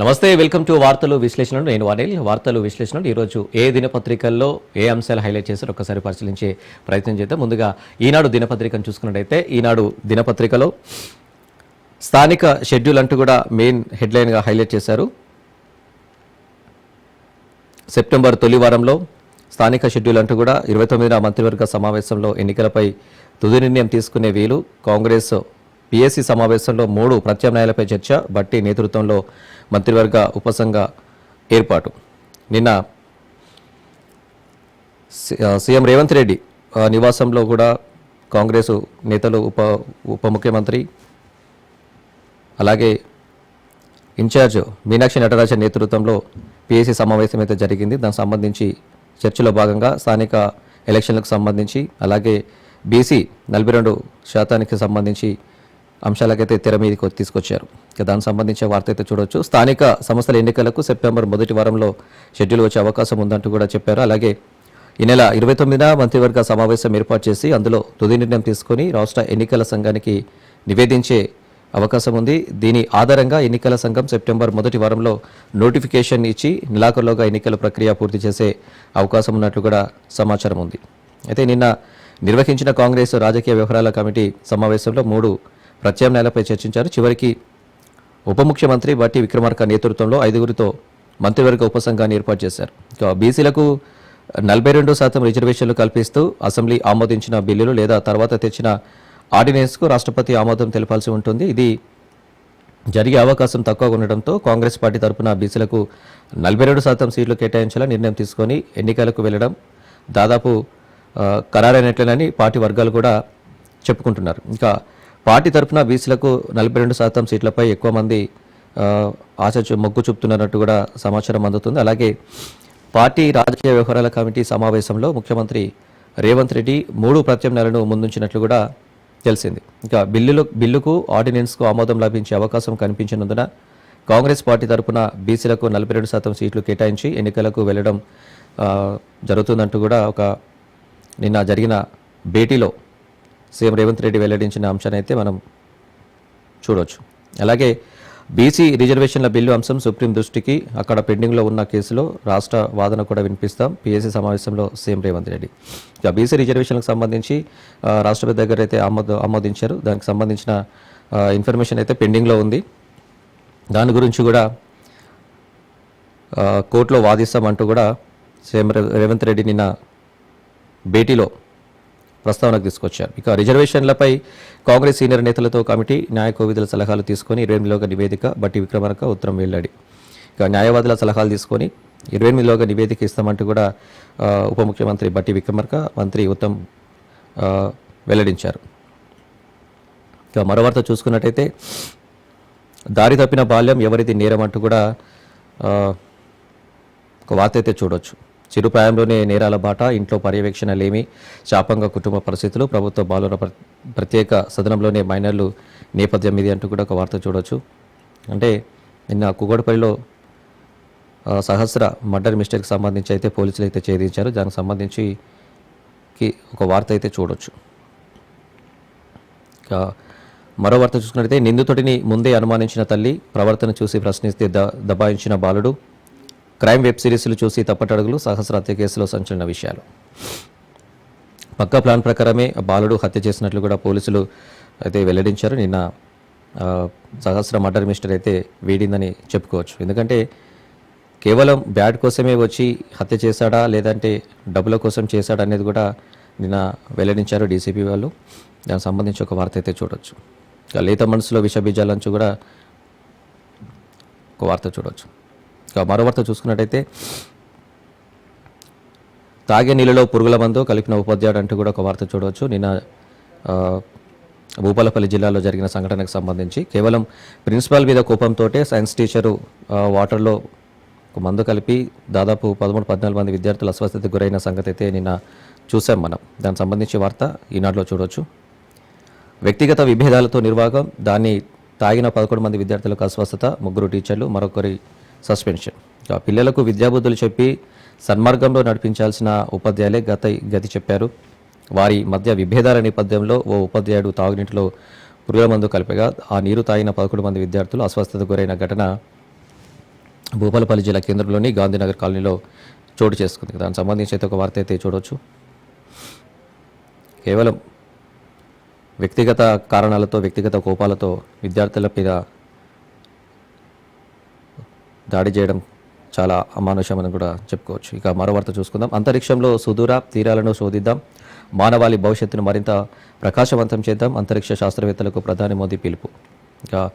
నమస్తే welcome to వార్తలు విశ్లేషణలు. నేను వానేల్. వార్తలు విశ్లేషణలు ఈరోజు ఏ దినపత్రికల్లో ఏ అంశాలు హైలైట్ చేశారో ఒకసారి పరిశీలించే ప్రయత్నం చేద్దాం. ముందుగా ఈనాడు దినపత్రికను చూసుకున్నట్టయితే ఈనాడు దినపత్రికలో స్థానిక షెడ్యూల్ అంటూ కూడా మెయిన్ హెడ్లైన్గా హైలైట్ చేశారు. సెప్టెంబర్ తొలి వారంలో స్థానిక షెడ్యూల్ అంటూ కూడా ఇరవై తొమ్మిదిన మంత్రివర్గ సమావేశంలో ఎన్నికలపై తుది నిర్ణయం తీసుకునే వీలు. కాంగ్రెస్ పిఎస్సి సమావేశంలో మూడు ప్రత్యామ్నాయాలపై చర్చ బట్టి నేతృత్వంలో మంత్రివర్గ ఉపసంఘ ఏర్పాటు. నిన్న సి- సీఎం రేవంత్ రెడ్డి నివాసంలో కూడా కాంగ్రెస్ నేతలు ఉప ఉప ముఖ్యమంత్రి అలాగే ఇన్ఛార్జ్ మీనాక్షి నటరాజన్ నేతృత్వంలో పిఎస్సి సమావేశం అయితే జరిగింది. దానికి సంబంధించి చర్చలో భాగంగా స్థానిక ఎలక్షన్లకు సంబంధించి అలాగే బీసీ నలభై రెండు శాతానికి సంబంధించి అంశాలకైతే తెర మీదకి తీసుకొచ్చారు. ఇక దానికి సంబంధించిన వార్త అయితే చూడొచ్చు. స్థానిక సంస్థల ఎన్నికలకు సెప్టెంబర్ మొదటి వారంలో షెడ్యూల్ వచ్చే అవకాశం ఉందంటూ కూడా చెప్పారు. అలాగే ఈ నెల ఇరవై తొమ్మిదిన మంత్రివర్గ సమావేశం ఏర్పాటు చేసి అందులో తుది నిర్ణయం తీసుకొని రాష్ట్ర ఎన్నికల సంఘానికి నివేదించే అవకాశం ఉంది. దీని ఆధారంగా ఎన్నికల సంఘం సెప్టెంబర్ మొదటి వారంలో నోటిఫికేషన్ ఇచ్చి నెలాఖరులోగా ఎన్నికల ప్రక్రియ పూర్తి చేసే అవకాశం ఉన్నట్లు కూడా సమాచారం ఉంది. అయితే నిన్న నిర్వహించిన కాంగ్రెస్ రాజకీయ వ్యవహారాల కమిటీ సమావేశంలో మూడు ప్రత్యామ్నాయాలపై చర్చించారు. చివరికి ఉప ముఖ్యమంత్రి బట్టి విక్రమార్క నేతృత్వంలో ఐదుగురితో మంత్రివర్గ ఉపసంఘాన్ని ఏర్పాటు చేశారు. బీసీలకు నలభై రెండు శాతం రిజర్వేషన్లు కల్పిస్తూ అసెంబ్లీ ఆమోదించిన బిల్లులు లేదా తర్వాత తెచ్చిన ఆర్డినెన్స్కు రాష్ట్రపతి ఆమోదం తెలపాల్సి ఉంటుంది. ఇది జరిగే అవకాశం తక్కువగా ఉండడంతో కాంగ్రెస్ పార్టీ తరపున బీసీలకు నలభై రెండు శాతం సీట్లు కేటాయించాలని నిర్ణయం తీసుకొని ఎన్నికలకు వెళ్ళడం దాదాపు ఖరారైనట్లేనని పార్టీ వర్గాలు కూడా చెప్పుకుంటున్నారు. ఇంకా పార్టీ తరపున బీసీలకు నలభై రెండు శాతం సీట్లపై ఎక్కువ మంది ఆశ చూ- మొగ్గు చూపుతున్నట్టు కూడా సమాచారం అందుతుంది. అలాగే పార్టీ రాజకీయ వ్యవహారాల కమిటీ సమావేశంలో ముఖ్యమంత్రి రేవంత్ రెడ్డి మూడు ప్రత్యామ్నాయాలను ముందుంచినట్లు కూడా తెలిసింది. ఇంకా బిల్లులు బిల్లుకు ఆర్డినెన్స్కు ఆమోదం లభించే అవకాశం కనిపించినందున కాంగ్రెస్ పార్టీ తరఫున బీసీలకు నలభై రెండు శాతం సీట్లు కేటాయించి ఎన్నికలకు వెళ్ళడం జరుగుతుందంటూ కూడా ఒక నిన్న జరిగిన భేటీలో సీఎం రేవంత్ రెడ్డి వెల్లడించిన అంశాన్ని అయితే మనం చూడవచ్చు అలాగే బీసీ రిజర్వేషన్ల బిల్లు అంశం సుప్రీం దృష్టికి అక్కడ పెండింగ్లో ఉన్న కేసులో రాష్ట్ర వాదన కూడా వినిపిస్తాం. పీఎస్సీ సమావేశంలో సీఎం రేవంత్ రెడ్డి. ఇక బీసీ రిజర్వేషన్లకు సంబంధించి రాష్ట్రపతి దగ్గర అయితే ఆమోద ఆమోదించారు. దానికి సంబంధించిన ఇన్ఫర్మేషన్ అయితే పెండింగ్లో ఉంది. దాని గురించి కూడా కోర్టులో వాదిస్తామంటూ కూడా సీఎం రేవంత్ రెడ్డి నిన్న భేటీలో ప్రస్తావనకు తీసుకొచ్చారు. ఇక రిజర్వేషన్లపై కాంగ్రెస్ సీనియర్ నేతలతో కమిటీ న్యాయ కోవిధుల సలహాలు తీసుకొని ఇరవై ఎనిమిదిలోగా నివేదిక బట్టి విక్రమార్క ఉత్తరం వెల్లడి. ఇక న్యాయవాదుల సలహాలు తీసుకొని ఇరవై ఎనిమిదిలోగా నివేదిక ఇస్తామంటూ కూడా ఉప ముఖ్యమంత్రి బట్టి విక్రమార్క మంత్రి ఉత్తమ్ వెల్లడించారు. ఇక మరో వార్త చూసుకున్నట్టయితే దారి తప్పిన బాల్యం ఎవరిది నేరం అంటూ కూడా ఒక వార్త అయితే చూడొచ్చు. చిరుప్రాయంలోనే నేరాల బాట ఇంట్లో పర్యవేక్షణ లేమి శాపంగా కుటుంబ పరిస్థితులు ప్రభుత్వ బాలుర ప్రత్యేక సదనంలోనే మైనర్లు నేపథ్యం ఇది అంటూ కూడా ఒక వార్త చూడొచ్చు. అంటే నిన్న కుగోడపల్లిలో సహస్ర మర్డర్ మిస్టేక్కి సంబంధించి అయితే పోలీసులు అయితే ఛేదించారు. దానికి సంబంధించి ఒక వార్త అయితే చూడొచ్చు. మరో వార్త చూసుకున్నట్లయితే నిందితుడిని ముందే అనుమానించిన తల్లి ప్రవర్తన చూసి ప్రశ్నిస్తే ద దబాయించిన బాలుడు క్రైమ్ వెబ్ సిరీస్లు చూసి తప్పటడుగులు సహస్ర హత్య కేసులో సంచలన విషయాలు. పక్కా ప్లాన్ ప్రకారమే బాలుడు హత్య చేసినట్లు కూడా పోలీసులు అయితే వెల్లడించారు. నిన్న సహస్ర మర్డర్ మిస్టర్ అయితే వీడిందని చెప్పుకోవచ్చు. ఎందుకంటే కేవలం బ్యాట్ కోసమే వచ్చి హత్య చేశాడా లేదంటే డబ్బుల కోసం చేశాడా అనేది కూడా నిన్న వెల్లడించారు డీసీపీ వాళ్ళు. దానికి సంబంధించి ఒక వార్త అయితే చూడొచ్చు. లేత మనసులో విషబీజాలంచు కూడా ఒక వార్త చూడొచ్చు. ఇక మరో వార్త చూసుకున్నట్టయితే తాగే నీళ్ళలో పురుగుల మందు కలిపిన ఉపాధ్యాయుడు అంటూ కూడా ఒక వార్త చూడవచ్చు. నిన్న భూపాలపల్లి జిల్లాలో జరిగిన సంఘటనకు సంబంధించి కేవలం ప్రిన్సిపాల్ మీద కోపంతో సైన్స్ టీచరు వాటర్లో ఒక మందు కలిపి దాదాపు పదమూడు పద్నాలుగు మంది విద్యార్థులు అస్వస్థతకు గురైన సంగతి అయితే నిన్న చూసాం మనం. దానికి సంబంధించి వార్త ఈనాడులో చూడవచ్చు. వ్యక్తిగత విభేదాలతో నిర్వాహకం దాన్ని తాగిన పదకొండు మంది విద్యార్థులకు అస్వస్థత ముగ్గురు టీచర్లు మరొకరి సస్పెన్షన్. పిల్లలకు విద్యాబుద్ధులు చెప్పి సన్మార్గంలో నడిపించాల్సిన ఉపాధ్యాయులే గత గతి చెప్పారు. వారి మధ్య విభేదాల నేపథ్యంలో ఓ ఉపాధ్యాయుడు తాగునీటిలో పురుగుల మందు కలిపగా ఆ నీరు తాగిన పదకొండు మంది విద్యార్థులు అస్వస్థత గురైన ఘటన భూపాలపల్లి జిల్లా కేంద్రంలోని గాంధీనగర్ కాలనీలో చోటు చేసుకుంది. దానికి సంబంధించి అయితే ఒక వార్త అయితే చూడవచ్చు కేవలం వ్యక్తిగత కారణాలతో వ్యక్తిగత కోపాలతో విద్యార్థుల మీద దాడి చేయడం చాలా అమానుషమని కూడా చెప్పుకోవచ్చు. ఇక మరో వార్త చూసుకుందాం. అంతరిక్షంలో సుదూర తీరాలను శోధిద్దాం. మానవాళి భవిష్యత్తును మరింత ప్రకాశవంతం చేద్దాం. అంతరిక్ష శాస్త్రవేత్తలకు ప్రధాని మోదీ పిలుపు. ఇక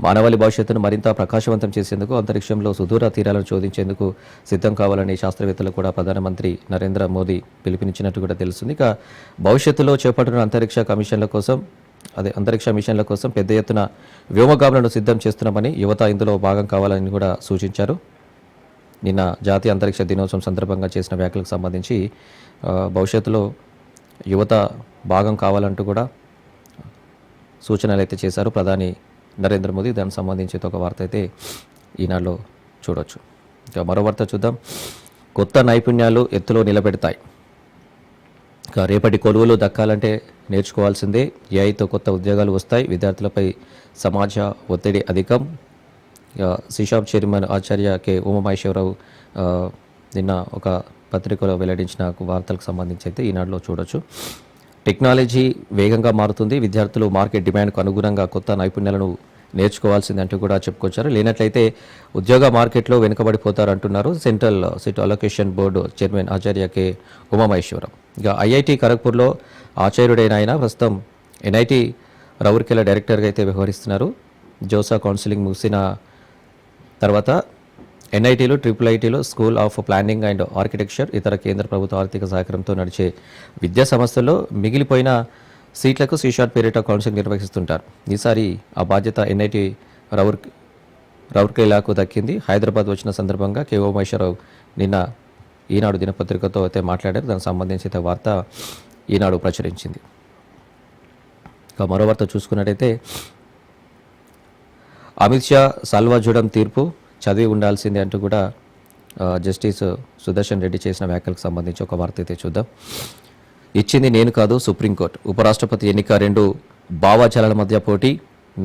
మానవాళి భవిష్యత్తును మరింత ప్రకాశవంతం చేసేందుకు అంతరిక్షంలో సుదూర తీరాలను శోధించేందుకు సిద్ధం కావాలని శాస్త్రవేత్తలు కూడా ప్రధానమంత్రి నరేంద్ర మోదీ పిలుపునిచ్చినట్టు కూడా తెలుస్తుంది. ఇక భవిష్యత్తులో చేపట్టిన అంతరిక్ష కమిషన్ల కోసం అదే అంతరిక్ష మిషన్ల కోసం పెద్ద ఎత్తున వ్యోమగాములను సిద్ధం చేస్తున్నామని యువత ఇందులో భాగం కావాలని కూడా సూచించారు. నిన్న జాతీయ అంతరిక్ష దినోత్సవం సందర్భంగా చేసిన వ్యాఖ్యలకు సంబంధించి భవిష్యత్తులో యువత భాగం కావాలంటూ కూడా సూచనలు అయితే చేశారు. ప్రధాని నరేంద్ర మోదీ దానికి సంబంధించి ఒక వార్త అయితే ఈనాడులో చూడొచ్చు. ఇంకా మరో వార్త చూద్దాం. కొత్త నైపుణ్యాలు ఎత్తులో నిలబెడతాయి. ఇక రేపటి కొలువులు దక్కాలంటే నేర్చుకోవాల్సిందే. ఏఐతో కొత్త ఉద్యోగాలు వస్తాయి. విద్యార్థులపై సమాజ ఒత్తిడి అధికం. సిషాప్ సిషాబ్ చైర్మన్ ఆచార్య కె. ఉమామహేశ్వరరావు నిన్న ఒక పత్రికలో వెల్లడించిన వార్తలకు సంబంధించి అయితే ఈనాడులో చూడొచ్చు. టెక్నాలజీ వేగంగా మారుతుంది. విద్యార్థులు మార్కెట్ డిమాండ్కు అనుగుణంగా కొత్త నైపుణ్యాలను నేర్చుకోవాల్సిందంటూ కూడా చెప్పుకొచ్చారు. లేనట్లయితే ఉద్యోగ మార్కెట్లో వెనుకబడిపోతారు అంటున్నారు central seat allocation board chairman ఆచార్య కె. ఉమామహేశ్వరం ఇక ఐఐటి ఖరగ్పూర్లో ఆచార్యుడైన ఆయన ప్రస్తుతం ఎన్ఐటి రౌర్కెలా డైరెక్టర్గా అయితే వ్యవహరిస్తున్నారు. జోసా కౌన్సిలింగ్ ముగిసిన తర్వాత ఎన్ఐటీలు triple ఐటీలు school of planning and architecture ఇతర కేంద్ర ప్రభుత్వ ఆర్థిక సహకారంతో నడిచే విద్యా సంస్థల్లో మిగిలిపోయిన సీట్లకు సీషాట్ పేరిట కౌన్సిలింగ్ నిర్వహిస్తుంటారు. ఈసారి ఆ బాధ్యత ఎన్ఐటి రౌర్ రౌర్కెలాకు దక్కింది. హైదరాబాద్ వచ్చిన సందర్భంగా కె ఉమేశ్వరరావు నిన్న ఈనాడు దినపత్రికతో అయితే మాట్లాడారు. దానికి సంబంధించిన వార్త ఈనాడు ప్రచురించింది. ఇక మరో వార్త చూసుకున్నట్టయితే అమిత్ షా సల్వా జుడం తీర్పు చదివి ఉండాల్సిందే అంటూ కూడా జస్టిస్ సుదర్శన్ రెడ్డి చేసిన వ్యాఖ్యలకు సంబంధించి ఒక వార్త అయితే చూద్దాం. ఇచ్చింది నేను కాదు సుప్రీంకోర్టు. ఉపరాష్ట్రపతి ఎన్నిక రెండు భావాజాలాల మధ్య పోటీ.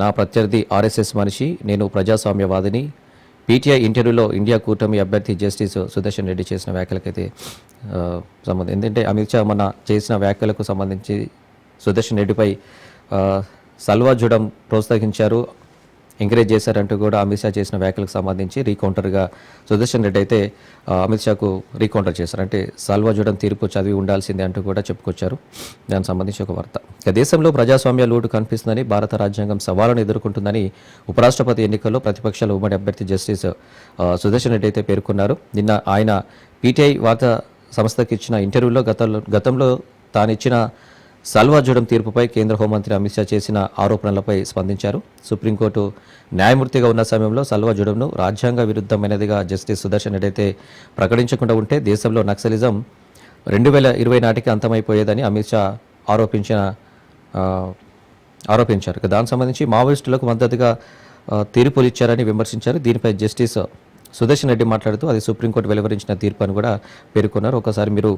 నా ప్రత్యర్థి ఆర్ఎస్ఎస్ మనిషి నేను ప్రజాస్వామ్యవాదిని. పీటీఐ ఇంటర్వ్యూలో ఇండియా కూటమి అభ్యర్థి జస్టిస్ సుదర్శన్ రెడ్డి చేసిన వ్యాఖ్యలకైతే సంబంధం. ఎందుకంటే అమిత్ షా మన చేసిన వ్యాఖ్యలకు సంబంధించి సుదర్శన్ రెడ్డిపై సల్వా జుడం ప్రోత్సహించారు. ఎంకరేజ్ చేశారంటూ కూడా అమిత్ షా చేసిన వ్యాఖ్యలకు సంబంధించి రీకౌంటర్గా సుదర్శన్ రెడ్డి అయితే అమిత్ షాకు రీకౌంటర్ చేశారు. అంటే సల్వా జుడం తీర్పు చదివి ఉండాల్సిందే అంటూ కూడా చెప్పుకొచ్చారు. దానికి సంబంధించి ఒక వార్త. ఇక దేశంలో ప్రజాస్వామ్య లోటు కనిపిస్తుందని భారత రాజ్యాంగం సవాళ్ళను ఎదుర్కొంటుందని ఉపరాష్ట్రపతి ఎన్నికల్లో ప్రతిపక్షాల ఉమ్మడి అభ్యర్థి జస్టిస్ సుదర్శన్ రెడ్డి అయితే పేర్కొన్నారు. నిన్న ఆయన పీటీఐ వార్తా సంస్థకి ఇచ్చిన ఇంటర్వ్యూలో గతంలో గతంలో తానిచ్చిన సల్వా జుడం తీర్పుపై కేంద్ర హోంమంత్రి అమిత్ షా చేసిన ఆరోపణలపై స్పందించారు. సుప్రీంకోర్టు న్యాయమూర్తిగా ఉన్న సమయంలో సల్వా జుడంను రాజ్యాంగ విరుద్ధమైనదిగా జస్టిస్ సుదర్శన్ రెడ్డి అయితే ప్రకటించకుండా ఉంటే దేశంలో నక్సలిజం రెండు వేల ఇరవై నాటికి అంతమైపోయేదని అమిత్ షా ఆరోపించిన ఆరోపించారు. దానికి సంబంధించి మావోయిస్టులకు మద్దతుగా తీర్పులు ఇచ్చారని విమర్శించారు. దీనిపై జస్టిస్ సుదర్శన్ రెడ్డి మాట్లాడుతూ అది సుప్రీంకోర్టు వెలువరించిన తీర్పు అని కూడా పేర్కొన్నారు. ఒకసారి మీరు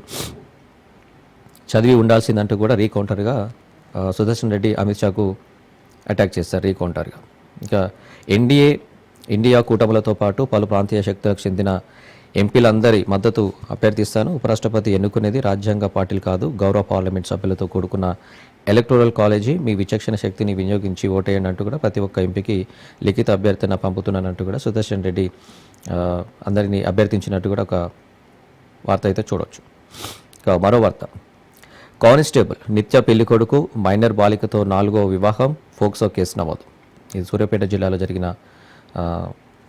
చదివి ఉండాల్సిందంటూ కూడా రీకౌంటర్గా సుదర్శన్ రెడ్డి అమిత్ షాకు అటాక్ చేస్తారు రీకౌంటర్గా. ఇంకా ఎన్డీఏ ఇండియా కూటములతో పాటు పలు ప్రాంతీయ శక్తులకు చెందిన ఎంపీలందరి మద్దతు అభ్యర్థిస్తాను. ఉపరాష్ట్రపతి ఎన్నుకునేది రాజ్యాంగ పార్టీలు కాదు గౌరవ పార్లమెంట్ సభ్యులతో కూడుకున్న ఎలక్టోరల్ కాలేజీ. మీ విచక్షణ శక్తిని వినియోగించి ఓటేయండి అంటూ కూడా ప్రతి ఒక్క ఎంపీకి లిఖిత అభ్యర్థన పంపుతున్నానంటూ కూడా సుదర్శన్ రెడ్డి అందరినీ అభ్యర్థించినట్టు కూడా ఒక వార్త అయితే చూడవచ్చు మరో వార్త. కానిస్టేబుల్ నిత్య పెళ్ళి కొడుకు మైనర్ బాలికతో నాలుగో వివాహం ఫోక్సో కేసు నమోదు. ఇది సూర్యాపేట జిల్లాలో జరిగిన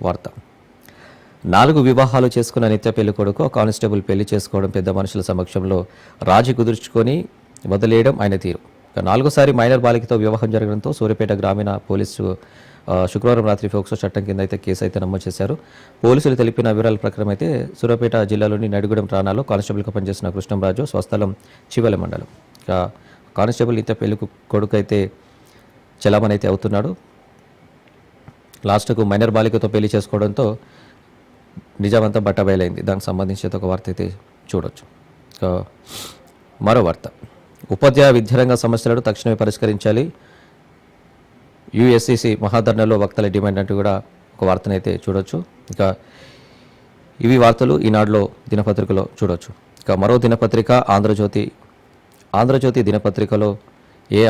వార్త. నాలుగు వివాహాలు చేసుకున్న నిత్య పెళ్ళి కొడుకు ఆ కానిస్టేబుల్ పెళ్ళి చేసుకోవడం పెద్ద మనుషుల సమక్షంలో రాజీ కుదుర్చుకొని వదిలేయడం ఆయన తీరు. నాలుగోసారి మైనర్ బాలికతో వివాహం జరగడంతో సూర్యాపేట గ్రామీణ పోలీసు శుక్రవారం రాత్రి ఫోక్సో చట్టం కింద అయితే కేసు అయితే నమోదు చేశారు. పోలీసులు తెలిపిన వివరాల ప్రకారం అయితే సూర్యాపేట జిల్లాలోని నడిగూడెం రాణాలో కానిస్టేబుల్గా పనిచేసిన కృష్ణంరాజు స్వస్థలం చివల మండలం. కానిస్టేబుల్ ఇంత పెళ్ళి కొడుకు అయితే చలామణి అయితే అవుతున్నాడు. లాస్ట్కు మైనర్ బాలికతో పెళ్ళి చేసుకోవడంతో నిజామంతా బట్టబయలైంది దానికి సంబంధించి ఒక వార్త అయితే చూడొచ్చు. మరో వార్త. ఉపాధ్యాయ విద్యారంగ సమస్యలను తక్షణమే పరిష్కరించాలి. యుఎస్సిసి మహాధర్నలో వక్తల డిమాండ్ అంటూ కూడా ఒక వార్తనైతే చూడొచ్చు. ఇక ఇవి వార్తలు ఈనాడులో దినపత్రికలో చూడొచ్చు. ఇక మరో దినపత్రిక ఆంధ్రజ్యోతి. ఆంధ్రజ్యోతి దినపత్రికలో ఏ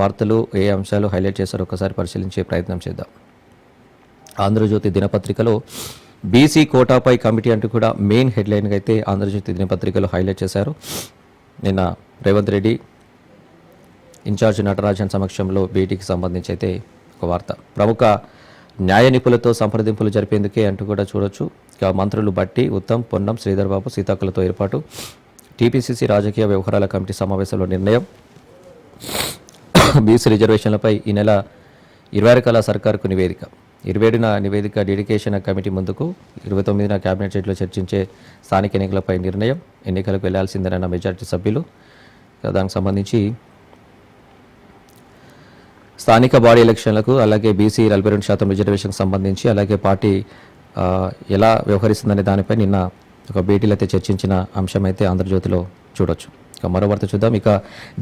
వార్తలు ఏ అంశాలు హైలైట్ చేశారో ఒకసారి పరిశీలించే ప్రయత్నం చేద్దాం. ఆంధ్రజ్యోతి దినపత్రికలో బీసీ కోటాపై కమిటీ అంటూ కూడా మెయిన్ హెడ్లైన్గా అయితే ఆంధ్రజ్యోతి దినపత్రికలో హైలైట్ చేశారు. నిన్న రేవంత్ రెడ్డి ఇన్ఛార్జ్ నటరాజన్ సమక్షంలో భేటీకి సంబంధించి అయితే ఒక వార్త. ప్రముఖ న్యాయ నిపుణులతో సంప్రదింపులు జరిపేందుకే అంటూ కూడా చూడొచ్చు. ఇక మంత్రులు బట్టి ఉత్తమ్ పొన్నం శ్రీధర్ బాబు సీతాకులతో ఏర్పాటు. టీపీసీసీ రాజకీయ వ్యవహారాల కమిటీ సమావేశంలో నిర్ణయం. బీసీ రిజర్వేషన్లపై ఈ నెల ఇరవై ఆరు కళా సర్కార్కు నివేదిక. ఇరవై ఏడున నివేదిక డెడికేషన్ కమిటీ ముందుకు ఇరవై తొమ్మిదిన కేబినెట్ సీట్లో చర్చించే స్థానిక ఎన్నికలపై నిర్ణయం. ఎన్నికలకు వెళ్ళాల్సిందేనన్న మెజార్టీ సభ్యులు. దానికి సంబంధించి స్థానిక బాడీ ఎలక్షన్లకు అలాగే బీసీ నలభై రెండు శాతం రిజర్వేషన్కి సంబంధించి అలాగే పార్టీ ఎలా వ్యవహరిస్తుందనే దానిపై నిన్న ఒక భేటీలో అయితే చర్చించిన అంశం అయితే ఆంధ్రజ్యోతిలో చూడొచ్చు. ఇక మరో వార్త చూద్దాం. ఇక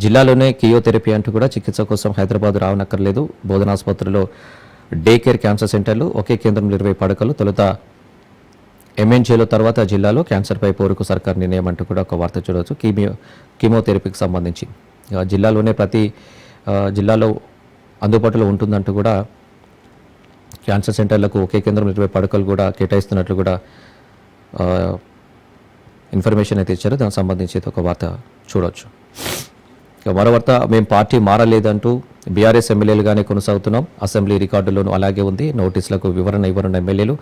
జిల్లాలోనే కియోథెరపీ అంటూ కూడా చికిత్స కోసం హైదరాబాద్ రావనక్కర్లేదు. బోధనాసుపత్రిలో డే కేర్ క్యాన్సర్ సెంటర్లు ఒకే కేంద్రంలో ఇరవై పడకలు. తొలుత ఎంఎన్జేలో తర్వాత జిల్లాలో క్యాన్సర్పై పోరుకు సర్కార్ నిర్ణయం అంటూ కూడా ఒక వార్త చూడవచ్చు కీమియో కీమోథెరపీకి సంబంధించి. జిల్లాలోనే ప్రతి జిల్లాలో అందుబాటులో ఉంటుందంటూ కూడా క్యాన్సర్ సెంటర్లకు ఒకే కేంద్రం ఇరవై పడకలు కూడా కేటాయిస్తున్నట్లు కూడా ఇన్ఫర్మేషన్ అయితే ఇచ్చారు. దానికి సంబంధించి ఒక వార్త చూడవచ్చు మరో వార్త మేము పార్టీ మారలేదంటూ బీఆర్ఎస్ ఎమ్మెల్యేలుగానే కొనసాగుతున్నాం. అసెంబ్లీ రికార్డులోనూ అలాగే ఉంది. నోటీసులకు వివరణ ఇవ్వనున్న ఎమ్మెల్యేలు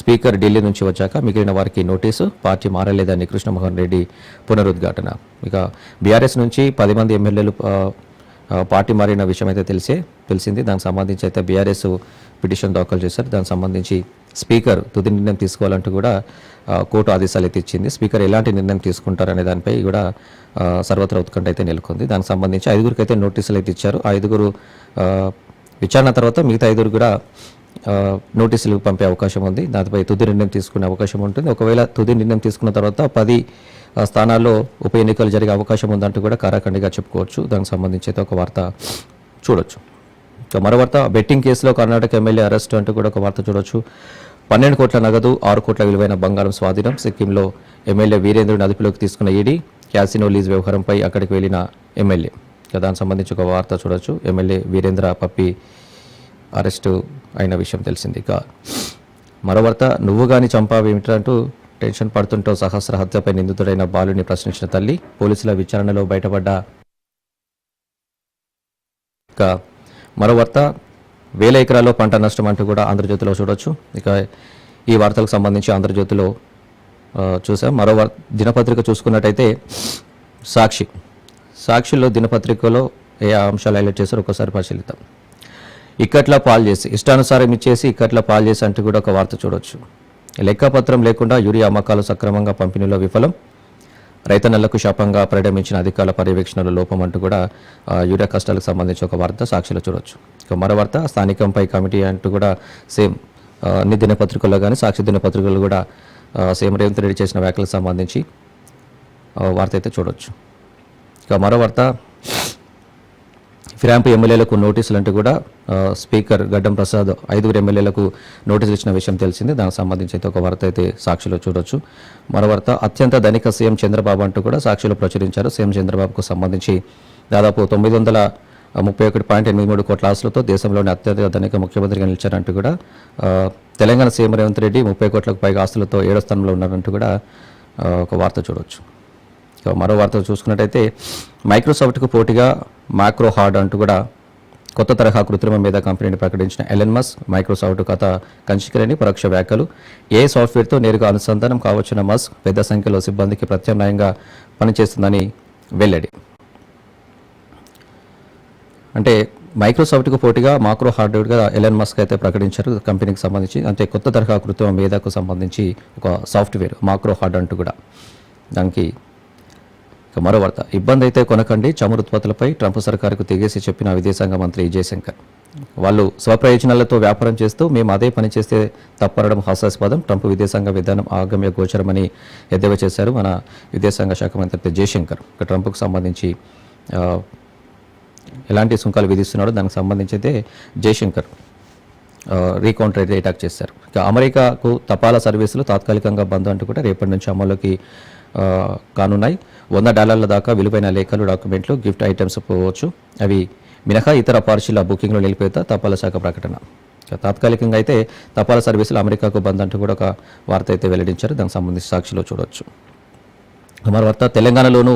స్పీకర్ ఢిల్లీ నుంచి వచ్చాక మిగిలిన వారికి నోటీసు పార్టీ మారలేదని కృష్ణమోహన్ రెడ్డి పునరుద్ఘాటన. ఇక బీఆర్ఎస్ నుంచి పది మంది ఎమ్మెల్యేలు పార్టీ మారిన విషయం అయితే తెలిసే తెలిసింది. దానికి సంబంధించి అయితే బీఆర్ఎస్ పిటిషన్ దాఖలు చేశారు. దానికి సంబంధించి స్పీకర్ తుది నిర్ణయం తీసుకోవాలంటూ కూడా కోర్టు ఆదేశాలు అయితే ఇచ్చింది. స్పీకర్ ఎలాంటి నిర్ణయం తీసుకుంటారనే దానిపై కూడా సర్వత్రా ఉత్కంఠ అయితే నెలకొంది. దానికి సంబంధించి ఐదుగురికి అయితే నోటీసులు అయితే ఇచ్చారు. ఆ ఐదుగురు విచారణ తర్వాత మిగతా ఐదుగురు కూడా నోటీసులు పంపే అవకాశం ఉంది. దానిపై తుది నిర్ణయం తీసుకునే అవకాశం ఉంటుంది. ఒకవేళ తుది నిర్ణయం తీసుకున్న తర్వాత పది స్థానాల్లో ఉప ఎన్నికలు జరిగే అవకాశం ఉందంటూ కూడా కారాఖండిగా చెప్పుకోవచ్చు. దానికి సంబంధించి అయితే ఒక వార్త చూడొచ్చు. మరో వార్త బెట్టింగ్ కేసులో కర్ణాటక ఎమ్మెల్యే అరెస్ట్ అంటూ కూడా ఒక వార్త చూడొచ్చు. పన్నెండు కోట్ల నగదు ఆరు కోట్ల విలువైన బంగారం స్వాధీనం సిక్కింలో ఎమ్మెల్యే వీరేంద్రుని అదుపులోకి తీసుకున్న ఈడీ క్యాసినో లీజ్ వ్యవహారంపై అక్కడికి వెళ్ళిన ఎమ్మెల్యే. దానికి సంబంధించి ఒక వార్త చూడొచ్చు. ఎమ్మెల్యే వీరేంద్ర పప్పి అరెస్టు అయిన విషయం తెలిసింది. ఇక మరో వార్త నువ్వు గాని చంపావేమిటంటూ టెన్షన్ పడుతుంటో సహస్ర హత్యపై నిందితుడైన బాలుని ప్రశ్నించిన తల్లి పోలీసుల విచారణలో బయటపడ్డ. మరో వార్త వేల ఎకరాల్లో పంట నష్టం అంటూ కూడా ఆంధ్రజ్యోతిలో చూడొచ్చు. ఇక ఈ వార్తలకు సంబంధించి ఆంధ్రజ్యోతిలో చూసాం. మరో వార్ దినపత్రిక చూసుకున్నట్టయితే సాక్షి. సాక్షిలో దినపత్రికలో ఏ అంశాలు హైలైట్ చేశారో ఒకసారి పరిశీలిద్దాం. ఇక్కట్లా పాలు చేసి ఇష్టానుసారం ఇచ్చేసి ఇక్కట్లా పాలు చేసి అంటూ కూడా ఒక వార్త చూడొచ్చు. లెక్కపత్రం లేకుండా యూరియా అమ్మకాలు సక్రమంగా పంపిణీలో విఫలం. రైతన్నలకు శాపంగా పరిణమించిన అధికారుల పర్యవేక్షణలో లోపం అంటూ కూడా యూరియా కష్టాలకు సంబంధించి ఒక వార్త సాక్షిలో చూడొచ్చు. ఇక మరో వార్త స్థానికంపై కమిటీ అంటూ కూడా సేమ్ అన్ని దినపత్రికల్లో కానీ సాక్షి దినపత్రికలు కూడా సేమ్ రేవంత్ రెడ్డి చేసిన వ్యాఖ్యలకు సంబంధించి వార్త అయితే చూడొచ్చు. ఇక మరో వార్త ఫిరాంపు ఎమ్మెల్యేలకు నోటీసులు అంటూ కూడా స్పీకర్ గడ్డం ప్రసాద్ ఐదుగురు ఎమ్మెల్యేలకు నోటీసులు ఇచ్చిన విషయం తెలిసింది. దానికి సంబంధించి అయితే ఒక వార్త అయితే సాక్షిలో చూడొచ్చు. మరో వార్త అత్యంత ధనిక సీఎం చంద్రబాబు అంటూ కూడా సాక్షిలో ప్రచురించారు. సీఎం చంద్రబాబుకు సంబంధించి దాదాపు తొమ్మిది వందల ముప్పై ఒకటి పాయింట్ ఎనిమిది మూడు కోట్ల ఆస్తులతో దేశంలోని అత్యధిక ధనిక ముఖ్యమంత్రిగా నిలిచారంటూ కూడా తెలంగాణ సీఎం రేవంత్ రెడ్డి ముప్పై కోట్లకు పైగా ఆస్తులతో ఏడో స్థానంలో ఉన్నారంటూ కూడా ఒక వార్త చూడవచ్చు మరో వార్త చూసుకున్నట్టయితే మైక్రోసాఫ్ట్కు పోటీగా మైక్రో హార్డ్ అంటూ కూడా కొత్త తరహా కృత్రిమ మీద కంపెనీని ప్రకటించిన ఎలన్ మస్ మైక్రోసాఫ్ట్ కథ కంచికలేని పరోక్ష వ్యాఖ్యలు. ఏ సాఫ్ట్వేర్తో నేరుగా అనుసంధానం కావచ్చిన మస్ పెద్ద సంఖ్యలో సిబ్బందికి ప్రత్యామ్నాయంగా పనిచేస్తుందని వెల్లడి. అంటే మైక్రోసాఫ్ట్కు పోటీగా మాక్రో హార్డ్వేర్గా ఎలన్ మస్క్ అయితే ప్రకటించారు కంపెనీకి సంబంధించి. అంటే కొత్త తరహా కృత్రిమ మేధకు సంబంధించి ఒక సాఫ్ట్వేర్ మాక్రో హార్డ్ అంటూ కూడా. దానికి మరో వార్త. ఇబ్బంది అయితే కొనకండి చమురు ఉత్పత్తులపై ట్రంప్ సర్కారుకు తెగేసి చెప్పిన విదేశాంగ మంత్రి జయశంకర్. వాళ్ళు స్వప్రయోజనాలతో వ్యాపారం చేస్తూ మేము అదే పని చేస్తే తప్పనడం హాస్యాస్పదం. ట్రంప్ విదేశాంగ విధానం ఆగమ్య గోచరమని ఎద్దేవా చేశారు మన విదేశాంగ శాఖ మంత్రి జయశంకర్. ఇక ట్రంప్కు సంబంధించి ఎలాంటి సుంకాలు విధిస్తున్నాడో దానికి సంబంధించి అయితే జయశంకర్ రీకౌంటర్ అయితే అటాక్ చేశారు. ఇక అమెరికాకు తపాలా సర్వీసులు తాత్కాలికంగా బంద్ అంటూ కూడా రేపటి నుంచి అమల్లోకి కానున్నాయి. వంద డాలర్ల దాకా విలువైన లేఖలు డాక్యుమెంట్లు గిఫ్ట్ ఐటమ్స్ పోవచ్చు. అవి మినహా ఇతర పార్షిల బుకింగ్లు నిలిపేత తపాలా శాఖ ప్రకటన. తాత్కాలికంగా అయితే తపాలా సర్వీసులు అమెరికాకు బంద్ అంటూ కూడా ఒక వార్త అయితే వెల్లడించారు. దానికి సంబంధించి సాక్షిలో చూడవచ్చు మరోవార్త తెలంగాణలోనూ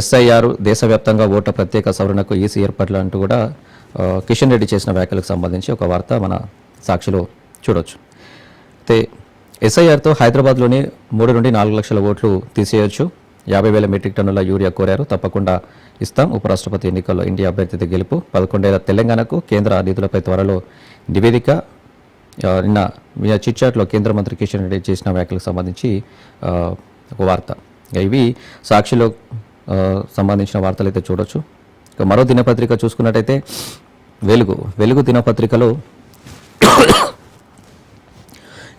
ఎస్ఐఆర్ దేశవ్యాప్తంగా ఓట ప్రత్యేక సవరణకు ఈసీ ఏర్పాట్లు అంటూ కూడా కిషన్ రెడ్డి చేసిన వ్యాఖ్యలకు సంబంధించి ఒక వార్త మన సాక్షిలో చూడొచ్చు. అయితే ఎస్ఐఆర్తో హైదరాబాద్లోనే మూడు నుండి నాలుగు లక్షల ఓట్లు తీసేయొచ్చు. యాభై వేల మెట్రిక్ టన్నుల యూరియా కోరారు. తప్పకుండా ఇస్తాం. ఉపరాష్ట్రపతి ఎన్నికల్లో ఇండియా అభ్యర్థి గెలుపు. పదకొండేళ్ళ తెలంగాణకు కేంద్ర నిధులపై త్వరలో నివేదిక. నిన్న మీ చిట్చాట్లో కేంద్ర మంత్రి కిషన్ రెడ్డి చేసిన వ్యాఖ్యలకు సంబంధించి ఒక వార్త. ఇవి సాక్షిలో సంబంధించిన వార్తలు అయితే చూడొచ్చు. మరో దినపత్రిక చూసుకున్నట్టయితే వెలుగు. వెలుగు దినపత్రికలో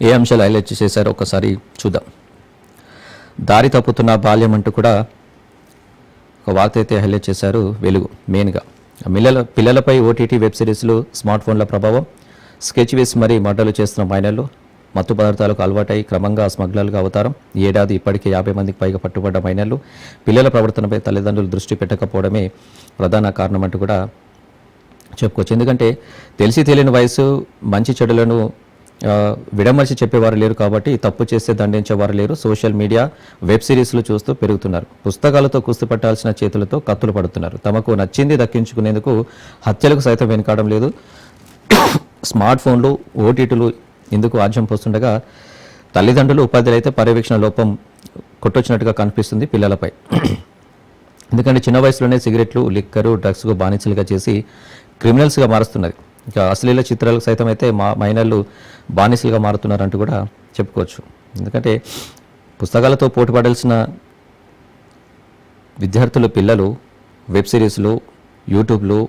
ఏ అంశాలు హైలైట్ చేశారో ఒకసారి చూద్దాం. దారి తప్పుతున్న బాల్యం అంటూ కూడా ఒక వార్త అయితే హైలైట్ చేశారు వెలుగు మెయిన్గా. పిల్లల పిల్లలపై ఓటీటీ వెబ్ సిరీస్లు స్మార్ట్ ఫోన్ల ప్రభావం స్కెచ్ వేసి మరీ మడ్డలు చేస్తున్న మైనర్లు మత్తు పదార్థాలకు అలవాటై క్రమంగా స్మగ్లర్లుగా అవతారం. ఈ ఏడాది ఇప్పటికే యాభై మందికి పైగా పట్టుబడ్డ మైనర్లు పిల్లల ప్రవర్తనపై తల్లిదండ్రులు దృష్టి పెట్టకపోవడమే ప్రధాన కారణం అంటూ కూడా చెప్పుకోవచ్చు. ఎందుకంటే తెలిసి తెలియని వయసు మంచి చెడులను విడమర్చి చెప్పేవారు లేరు కాబట్టి తప్పు చేస్తే దండించేవారు లేరు. సోషల్ మీడియా వెబ్ సిరీస్లు చూస్తూ పెరుగుతున్నారు. పుస్తకాలతో కుస్తీ పట్టాల్సిన చేతులతో కత్తులు పడుతున్నారు. తమకు నచ్చింది దక్కించుకునేందుకు హత్యలకు సైతం వెనుకాడం లేదు. స్మార్ట్ ఫోన్లు ఓటీటీలు ఇందుకు ఆజ్యం పోస్తుండగా తల్లిదండ్రులు ఉపాధ్యాయులు అయితే పర్యవేక్షణ లోపం కొట్టొచ్చినట్టుగా కనిపిస్తుంది పిల్లలపై. ఎందుకంటే చిన్న వయసులోనే సిగరెట్లు లిక్కరు డ్రగ్స్కు బానిసలుగా చేసి క్రిమినల్స్గా మారుస్తున్నది. ఇక అశ్లీల చిత్రాలకు సైతం అయితే మా మైనర్లు బానిసలుగా మారుతున్నారంటూ కూడా చెప్పుకోవచ్చు. ఎందుకంటే పుస్తకాలతో పోటీ పడాల్సిన విద్యార్థులు పిల్లలు వెబ్ సిరీస్లు యూట్యూబ్లు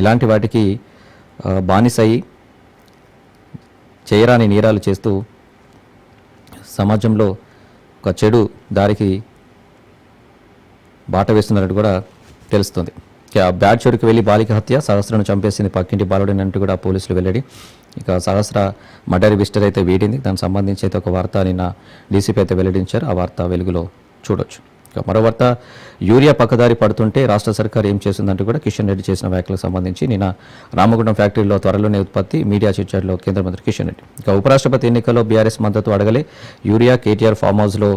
ఇలాంటి వాటికి బానిసయి చేయరాని నేరాలు చేస్తూ సమాజంలో ఒక చెడు దారికి బాట వేస్తున్నట్టు కూడా తెలుస్తుంది. బ్యాట్ బ్యాడ్ వెళ్ళి బాలిక హత్య సహస్రను చంపేసింది పక్కింటి బాలుడినంటూ కూడా పోలీసులు వెల్లడి. ఇక సహస్ర మర్డర్ విస్టర్ అయితే వీడింది. దానికి సంబంధించి అయితే ఒక వార్త నిన్న డీసీపీ అయితే వెల్లడించారు. ఆ వార్త వెలుగులో చూడొచ్చు. ఇక మరో వార్త యూరియా పక్కదారి పడుతుంటే రాష్ట్ర సర్కార్ ఏం చేసిందంటూ కూడా కిషన్ రెడ్డి చేసిన వ్యాఖ్యలకు సంబంధించి నిన్న రామగుండం ఫ్యాక్టరీలో త్వరలోనే ఉత్పత్తి మీడియా చర్చలో కేంద్ర మంత్రి కిషన్ రెడ్డి. ఇక ఉపరాష్ట్రపతి ఎన్నికల్లో బీఆర్ఎస్ మద్దతు అడగలే. యూరియా కేటీఆర్ ఫామ్ హౌస్లో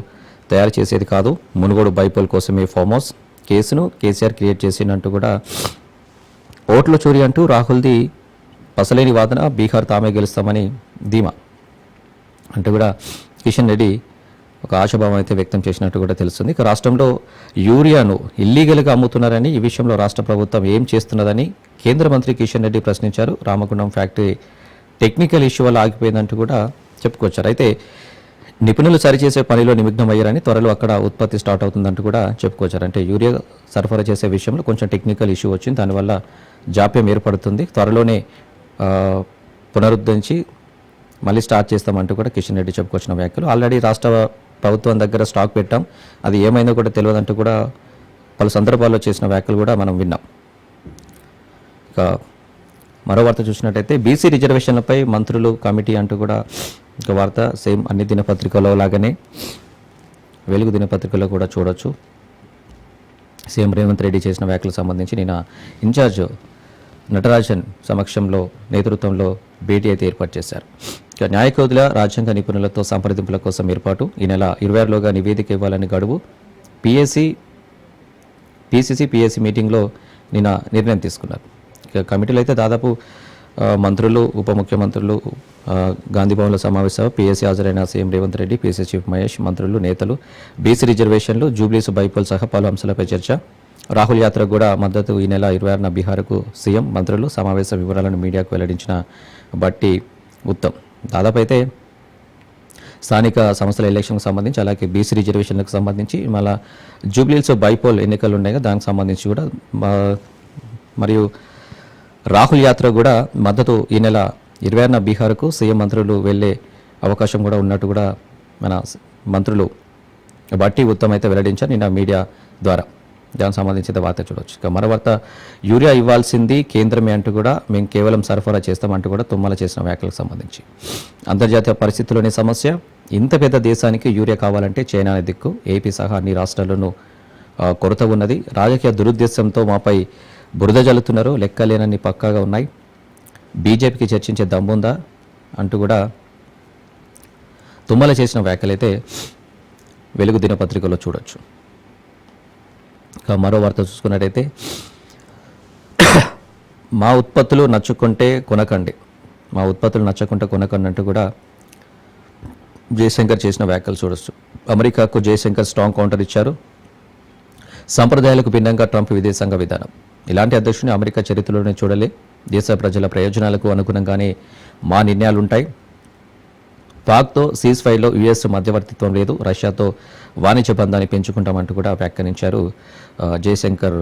తయారు చేసేది కాదు. మునుగోడు బైపోల్ కోసమే ఫామ్ హౌస్. కేసును కేసీఆర్ క్రియేట్ చేసిందంటూ కూడా ఓట్ల చోరీ అంటూ రాహుల్ది పసలేని వాదన బీహార్ తామే గెలుస్తామని ధీమా. అంటూ కూడా కిషన్ రెడ్డి ఒక ఆశాభావం అయితే వ్యక్తం చేసినట్టు కూడా తెలుస్తుంది. ఇక రాష్ట్రంలో యూరియాను ఇల్లీగల్గా అమ్ముతున్నారని ఈ విషయంలో రాష్ట్ర ప్రభుత్వం ఏం చేస్తున్నదని కేంద్ర మంత్రి కిషన్ రెడ్డి ప్రశ్నించారు. రామగుండం ఫ్యాక్టరీ టెక్నికల్ ఇష్యూ వల్ల ఆగిపోయిందంటూ కూడా చెప్పుకొచ్చారు. అయితే నిపుణులు సరిచేసే పనిలో నిమగ్నమయ్యారని త్వరలో అక్కడ ఉత్పత్తి స్టార్ట్ అవుతుందంటూ కూడా చెప్పుకొచ్చారు అంటే యూరియా సరఫరా చేసే విషయంలో కొంచెం టెక్నికల్ ఇష్యూ వచ్చింది. దానివల్ల జాప్యం ఏర్పడుతుంది. త్వరలోనే పునరుద్ధరించి మళ్ళీ స్టార్ట్ చేస్తామంటూ కూడా కిషన్ రెడ్డి చెప్పుకొచ్చిన వ్యాఖ్యలు. ఆల్రెడీ రాష్ట్ర ప్రభుత్వం దగ్గర స్టాక్ పెట్టాం. అది ఏమైందో కూడా తెలియదంటూ కూడా పలు సందర్భాల్లో చేసిన వ్యాఖ్యలు కూడా మనం విన్నాం. ఇక మరో వార్త చూసినట్టయితే బీసీ రిజర్వేషన్లపై మంత్రులు కమిటీ అంటూ కూడా ఇక వార్త సేమ్ అన్ని దినపత్రికలో లాగానే వెలుగు దినపత్రికలో కూడా చూడొచ్చు. సీఎం రేవంత్ రెడ్డి చేసిన వ్యాఖ్యలకు సంబంధించి నిన్న ఇన్ఛార్జ్ నటరాజన్ సమక్షంలో నేతృత్వంలో భేటీ అయితే ఏర్పాటు చేశారు. ఇక న్యాయకోదుల రాజ్యాంగ నిపుణులతో సంప్రదింపుల కోసం ఏర్పాటు. ఈ నెల ఇరవై ఆరులోగా నివేదిక ఇవ్వాలని గడువు. పిఎస్సి పిసిసి పిఎస్సి మీటింగ్లో నిన్న నిర్ణయం తీసుకున్నారు. ఇక కమిటీలు అయితే దాదాపు మంత్రులు ఉప ముఖ్యమంత్రులు గాంధీభవన్లో సమావేశం పిఎస్సీ హాజరైన CM Revanth Reddy PC chief Mahesh మంత్రులు నేతలు బీసీ రిజర్వేషన్లు జూబ్లీస్ బైపోల్ సహా పలు అంశాలపై చర్చ. రాహుల్ యాత్రకు కూడా మద్దతు ఈ నెల ఇరవై ఆరున బీహార్కు సీఎం మంత్రులు సమావేశ వివరాలను మీడియాకు వెల్లడించిన బట్టి ఉత్తమ్. దాదాపు అయితే స్థానిక సంస్థల ఎలక్షన్కు సంబంధించి అలాగే బీసీ రిజర్వేషన్లకు సంబంధించి మళ్ళా జూబ్లీల్స్ బైపోల్ ఎన్నికలు ఉన్నాయి దానికి సంబంధించి కూడా మరియు రాహుల్ యాత్ర కూడా మద్దతు ఈ నెల ఇరవై ఆరున బీహార్కు సీఎం మంత్రులు వెళ్ళే అవకాశం కూడా ఉన్నట్టు కూడా మన మంత్రులు బట్టి ఉత్తమ్ అయితే వెల్లడించారు నిన్న మీడియా ద్వారా. దానికి సంబంధించిన వార్త చూడవచ్చు ఇక మరో వార్త యూరియా ఇవ్వాల్సింది కేంద్రమే అంటూ కూడా మేము కేవలం సరఫరా చేస్తామంటూ కూడా తుమ్మల చేసిన వ్యాఖ్యలకు సంబంధించి. అంతర్జాతీయ పరిస్థితుల్లోని సమస్య ఇంత పెద్ద దేశానికి యూరియా కావాలంటే చైనా అనే దిక్కు. ఏపీ సహా అన్ని రాష్ట్రాల్లోనూ కొరత ఉన్నది. రాజకీయ దురుద్దేశంతో మాపై బురద జల్లుతున్నారు లెక్కలేనన్ని పక్కాగా ఉన్నాయి. బీజేపీకి చర్చించే దమ్ముందా అంటూ కూడా తుమ్మల చేసిన వ్యాఖ్యలైతే వెలుగు దినపత్రికలో చూడొచ్చు. ఇక మరో వార్త చూసుకున్నట్టయితే మా ఉత్పత్తులు నచ్చుకుంటే కొనకండి. మా ఉత్పత్తులు నచ్చకుంటే కొనకండి అంటూ కూడా జయశంకర్ చేసిన వ్యాఖ్యలు చూడొచ్చు. అమెరికాకు జయశంకర్ స్ట్రాంగ్ కౌంటర్ ఇచ్చారు. సంప్రదాయాలకు భిన్నంగా ట్రంప్ విదేశాంగ విధానం. ఇలాంటి అధ్యక్షుని అమెరికా చరిత్రలోనే చూడలే. దేశ ప్రజల ప్రయోజనాలకు అనుగుణంగానే మా నిర్ణయాలుంటాయి. పాక్తో సీజ్ ఫైర్లో యుఎస్ మధ్యవర్తిత్వం లేదు. రష్యాతో వాణిజ్య బంధాన్ని పెంచుకుంటామంటూ కూడా వ్యాఖ్యానించారు. జయశంకర్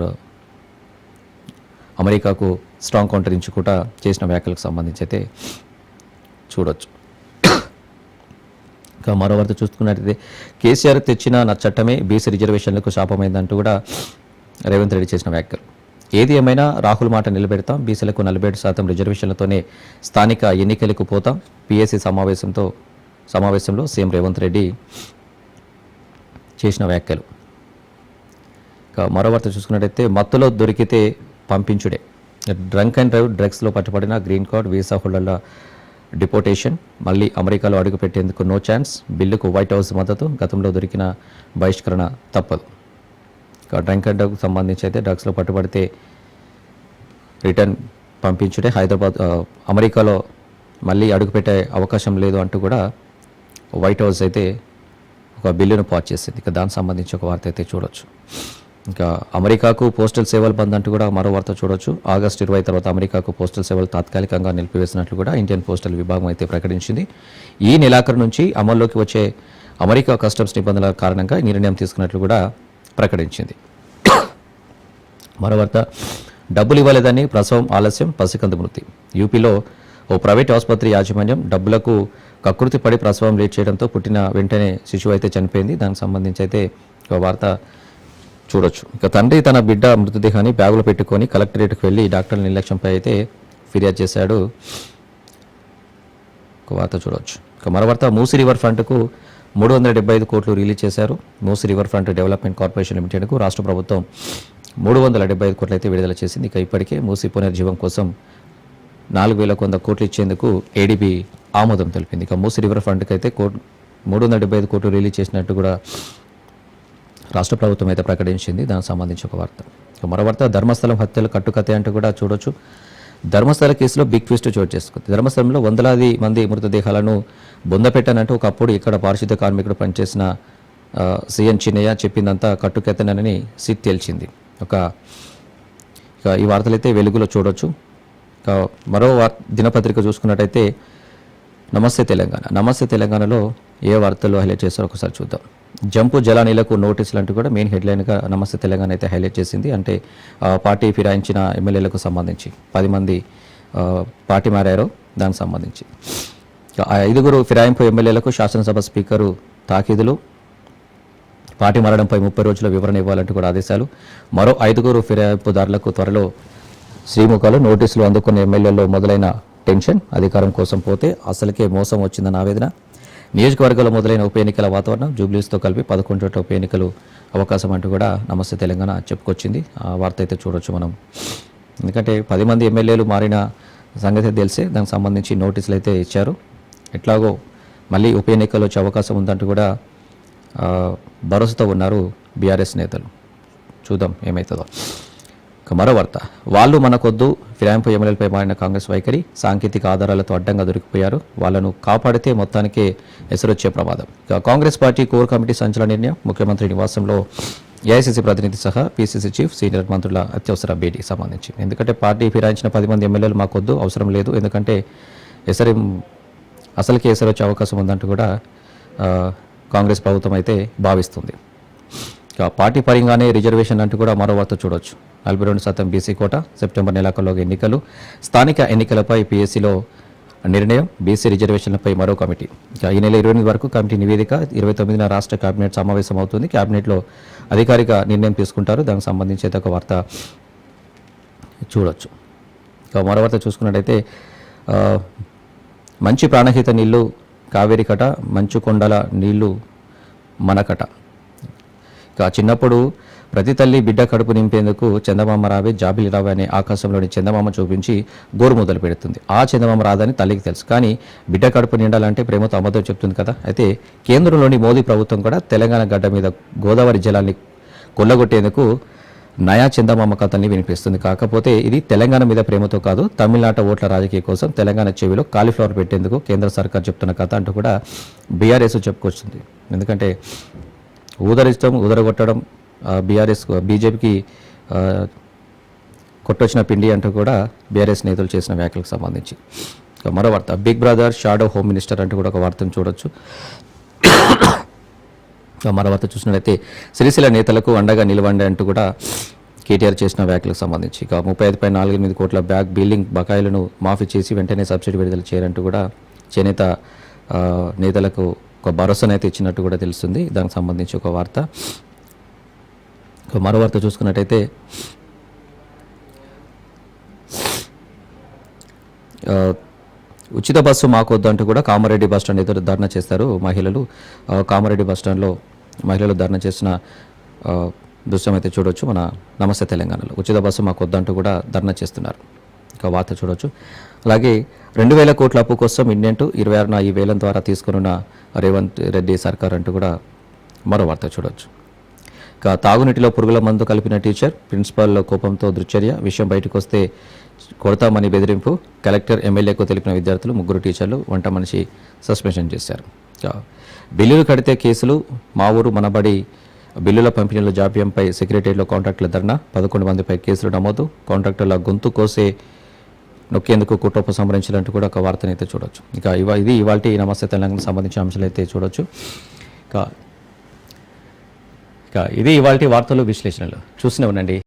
అమెరికాకు స్ట్రాంగ్ కౌంటర్ ఇచ్చి కూడా చేసిన వ్యాఖ్యలకు సంబంధించి అయితే చూడొచ్చు. ఇంకా మరో చూసుకున్నట్లయితే కేసీఆర్ తెచ్చిన నా చట్టమే బీసీ రిజర్వేషన్లకు శాపమైందంటూ కూడా రేవంత్ రెడ్డి చేసిన వ్యాఖ్యలు. ఏది ఏమైనా రాహుల్ మాట నిలబెడతాం బీసీలకు నలభై ఏడు శాతం రిజర్వేషన్లతోనే స్థానిక ఎన్నికలకు పోతాం. పీఎస్సీ సమావేశంతో సమావేశంలో సీఎం రేవంత్ రెడ్డి చేసిన వ్యాఖ్యలు. ఇక మరో వార్త చూసుకున్నట్టయితే మత్తులో దొరికితే పంపించుడే. డ్రంక్ అండ్ డ్రైవ్ డ్రగ్స్లో పట్టుబడిన గ్రీన్ కార్డ్ వీసా హోల్డర్ల డిపోటేషన్ మళ్ళీ అమెరికాలో అడుగు పెట్టేందుకు నో ఛాన్స్ బిల్లుకు వైట్ హౌస్ మద్దతు గతంలో దొరికిన బహిష్కరణ తప్పదు. డ్రంక్ అండ్ డ్రగ్ సంబంధించి అయితే డ్రగ్స్లో పట్టుబడితే రిటర్న్ పంపించుడే. హైదరాబాద్ అమెరికాలో మళ్ళీ అడుగుపెట్టే అవకాశం లేదు అంటూ కూడా వైట్ హౌస్ అయితే ఒక బిల్లును పాస్ చేసింది. ఇక దానికి సంబంధించి ఒక వార్త అయితే చూడొచ్చు. ఇంకా అమెరికాకు పోస్టల్ సేవలు బంద్ అంటూ కూడా మరో వార్త చూడొచ్చు. ఆగస్టు ఇరవై తర్వాత అమెరికాకు పోస్టల్ సేవలు తాత్కాలికంగా నిలిపివేసినట్లు కూడా ఇండియన్ పోస్టల్ విభాగం అయితే ప్రకటించింది. ఈ నెలాఖరు నుంచి అమల్లోకి వచ్చే అమెరికా కస్టమ్స్ నిబంధనల కారణంగా ఈ నిర్ణయం తీసుకున్నట్లు కూడా ప్రకటించింది. మరోవార్త డబ్బులు ఇవ్వలేదని ప్రసవం ఆలస్యం పసికందు మృతి. యూపీలో ఓ ప్రైవేట్ ఆసుపత్రి యాజమాన్యం డబ్బులకు కకృతి పడి ప్రసవం లేట్ చేయడంతో పుట్టిన వెంటనే శిశువు అయితే చనిపోయింది. దానికి సంబంధించి అయితే ఒక వార్త చూడొచ్చు. ఇక తండ్రి తన బిడ్డ మృతదేహాన్ని బ్యాగులో పెట్టుకొని కలెక్టరేట్కి వెళ్ళి డాక్టర్ల నిర్లక్ష్యంపై అయితే ఫిర్యాదు చేశాడు. ఒక వార్త చూడవచ్చు ఇక మరో వార్త మూసి రివర్ ఫ్రంట్కు మూడు వందల డెబ్బై ఐదు కోట్లు రిలీజ్ చేశారు. Musi river front development corporation లిమిటెడ్కు రాష్ట్ర ప్రభుత్వం మూడు వందల డెబ్బై ఐదు కోట్లు అయితే విడుదల చేసింది. ఇక ఇప్పటికే మూసి పునర్జీవం కోసం నాలుగు వేల వంద కోట్లు ఇచ్చేందుకు ఏడీబీ ఆమోదం తెలిపింది. ఇక మూసి రివర్ ఫ్రంట్కి అయితే కోట్ మూడు వందల డెబ్బై ఐదు కోట్లు రిలీజ్ చేసినట్టు కూడా రాష్ట్ర ప్రభుత్వం అయితే ప్రకటించింది. దానికి సంబంధించి ఒక వార్త. మరో వార్త ధర్మస్థలం హత్యలు కట్టుకథ అంటూ కూడా చూడొచ్చు. ధర్మస్థల కేసులో బిగ్ ట్విస్ట్ చోటు చేసుకుంది. ధర్మస్థలంలో వందలాది మంది మృతదేహాలను బొందపెట్టానంటూ ఒకప్పుడు ఇక్కడ పారిశుద్ధ కార్మికుడు పనిచేసిన సీఎం చిన్నయ్య చెప్పిందంతా కట్టుకెత్తనని సిట్ తేల్చింది. ఒక ఇక ఈ వార్తలైతే వెలుగులో చూడొచ్చు. ఇక మరో వార్ దినపత్రిక చూసుకున్నట్టయితే నమస్తే తెలంగాణ. నమస్తే తెలంగాణలో ఏ వార్తలు హైలైట్ చేస్తారో ఒకసారి చూద్దాం. జంపు జలానీలకు నోటీసులు అంటూ కూడా మెయిన్ హెడ్లైన్గా నమస్తే తెలంగాణ అయితే హైలైట్ చేసింది. అంటే పార్టీ ఫిరాయించిన ఎమ్మెల్యేలకు సంబంధించి పది మంది పార్టీ మారారు. దానికి సంబంధించి ఆ ఐదుగురు ఫిరాయింపు ఎమ్మెల్యేలకు శాసనసభ స్పీకరు తాకీదులు. పార్టీ మారడంపై ముప్పై రోజుల వివరణ ఇవ్వాలంటూ కూడా ఆదేశాలు. మరో ఐదుగురు ఫిరాయింపుదారులకు త్వరలో శ్రీముఖాలు నోటీసులు అందుకున్న ఎమ్మెల్యేల్లో మొదలైన టెన్షన్ అధికారం కోసం పోతే అసలుకే మోసం వచ్చిందన్న ఆవేదన. నియోజకవర్గంలో మొదలైన ఉప ఎన్నికల వాతావరణం జూబ్లీస్తో కలిపి పదకొండు చోట్ల ఉప ఎన్నికలు అవకాశం అంటూ కూడా నమస్తే తెలంగాణ చెప్పుకొచ్చింది. ఆ వార్త అయితే చూడొచ్చు మనం. ఎందుకంటే పది మంది ఎమ్మెల్యేలు మారిన సంగతి తెలిసే దానికి సంబంధించి నోటీసులు అయితే ఇచ్చారు. ఎట్లాగో మళ్ళీ ఉప ఎన్నికలు వచ్చే అవకాశం ఉందంటూ కూడా భరోసాతో ఉన్నారు బీఆర్ఎస్ నేతలు. చూద్దాం ఏమవుతుందో మరో వార్త. వాళ్ళు మనకొద్దు. ఫిరాయింపు ఎమ్మెల్యేలపై మారిన కాంగ్రెస్ వైఖరి సాంకేతిక ఆధారాలతో అడ్డంగా దొరికిపోయారు. వాళ్ళను కాపాడితే మొత్తానికే ఎసరొచ్చే ప్రమాదం. కాంగ్రెస్ పార్టీ కోర్ కమిటీ సంచలన నిర్ణయం. ముఖ్యమంత్రి నివాసంలో ఏఐసీసీ ప్రతినిధి సహా పీసీసీ చీఫ్ సీనియర్ మంత్రుల అత్యవసర భేటీకి సంబంధించి ఎందుకంటే పార్టీ ఫిరాయించిన పది మంది ఎమ్మెల్యేలు మాకొద్దు అవసరం లేదు. ఎందుకంటే ఎసరి అసలుకి ఎసరొచ్చే అవకాశం ఉందంటూ కూడా కాంగ్రెస్ ప్రభుత్వం అయితే భావిస్తుంది. ఇక పార్టీ పరంగానే రిజర్వేషన్ అంటూ కూడా మరో వార్త చూడొచ్చు. నలభై రెండు శాతం బీసీ కోట సెప్టెంబర్ నెలాఖరులో ఎన్నికలు. స్థానిక ఎన్నికలపై పీఎస్సీలో నిర్ణయం బీసీ రిజర్వేషన్లపై మరో కమిటీ. ఈ నెల ఇరవై ఎనిమిది వరకు కమిటీ నివేదిక ఇరవై తొమ్మిదిన రాష్ట్ర కేబినెట్ సమావేశం అవుతుంది కేబినెట్లో అధికారిక నిర్ణయం తీసుకుంటారు. దానికి సంబంధించి ఒక వార్త చూడొచ్చు. ఇక మరో వార్త చూసుకున్నట్టయితే మంచి ప్రాణహిత నీళ్ళు కావేరి కట మంచు కొండల నీళ్ళు మనకట చిన్నప్పుడు ప్రతి తల్లి బిడ్డ కడుపు నింపేందుకు చందమామ రావే జాబిలి రావే అనే ఆకాశంలోని చందమామ చూపించి గోరు మొదలు పెడుతుంది. ఆ చందమామ రాదని తల్లికి తెలుసు. కానీ బిడ్డ కడుపు నిండాలంటే ప్రేమతో అమ్మతో చెప్తుంది కదా. అయితే కేంద్రంలోని మోదీ ప్రభుత్వం కూడా తెలంగాణ గడ్డ మీద గోదావరి జలాన్ని కొల్లగొట్టేందుకు నయా చందమామ కథల్ని వినిపిస్తుంది. కాకపోతే ఇది తెలంగాణ మీద ప్రేమతో కాదు తమిళనాట ఓట్ల రాజకీయ కోసం తెలంగాణ చెవిలో కాలీఫ్లవర్ పెట్టేందుకు కేంద్ర సర్కార్ చెప్తున్న కథ అంటూ కూడా బీఆర్ఎస్ చెప్పుకొస్తుంది. ఎందుకంటే ఊదరిష్టం ఊదరగొట్టడం బీఆర్ఎస్ బీజేపీకి కొట్టొచ్చిన పిండి అంటూ కూడా బీఆర్ఎస్ నేతలు చేసిన వ్యాఖ్యలకు సంబంధించి. మరో వార్త big brother shadow home minister అంటూ కూడా ఒక వార్తను చూడొచ్చు. మరో వార్త చూసినట్లయితే సిరిసిల నేతలకు అండగా నిలవండి అంటూ కూడా కేటీఆర్ చేసిన వ్యాఖ్యలకు సంబంధించి. ఇక ముప్పై ఐదు పై నాలుగు ఎనిమిది కోట్ల బ్యాక్ బిల్లింగ్ బకాయిలను మాఫీ చేసి వెంటనే సబ్సిడీ విడుదల చేయాలంటూ కూడా చేనేత నేతలకు ఒక భరోసానైతే ఇచ్చినట్టు కూడా తెలుస్తుంది. దానికి సంబంధించి ఒక వార్త. మరో వార్త చూసుకున్నట్టయితే ఉచిత బస్సు మాకొద్దు అంటూ కూడా కామారెడ్డి బస్ స్టాండ్ ఎదురు ధర్నా చేస్తారు మహిళలు. కామారెడ్డి బస్ స్టాండ్లో మహిళలు ధర్నా చేసిన దృశ్యం అయితే చూడొచ్చు. మన నమస్తే తెలంగాణలో. ఉచిత బస్సు మాకొద్దు అంటూ కూడా ధర్నా చేస్తున్నారు. ఇక వార్త చూడొచ్చు. అలాగే రెండు వేల కోట్ల అప్పు కోసం ఇండియన్ ఇరవై ఆరున ఈ వేలం ద్వారా తీసుకున్న రేవంత్ రెడ్డి సర్కార్ అంటూ కూడా మరో వార్త చూడొచ్చు. ఇక తాగునీటిలో పురుగుల మందు కలిపిన టీచర్ ప్రిన్సిపాల్ కోపంతో దృశ్చర్య విషయం బయటకు వస్తే కొడతామని బెదిరింపు కలెక్టర్ ఎమ్మెల్యేకు తెలిపిన విద్యార్థులు ముగ్గురు టీచర్లు వంట మనిషి సస్పెన్షన్ చేశారు. బిల్లులు కడితే కేసులు మా ఊరు మనబడి బిల్లుల పంపిణీల జాప్యంపై సెక్రటరీలో కాంట్రాక్టుల ధర్నా పదకొండు మందిపై కేసులు నమోదు కాంట్రాక్టర్ల గొంతు కోసే నొక్కేందుకు కుట్రపు సంహరించాలంటూ కూడా ఒక వార్తనైతే చూడొచ్చు. ఇక ఇవ ఇది ఇవాళ నమస్తే తెలంగాణకు సంబంధించిన అంశాలు అయితే చూడొచ్చు. ఇక ఇక ఇది ఇవాళ వార్తలు విశ్లేషణలు. చూసినవనండి.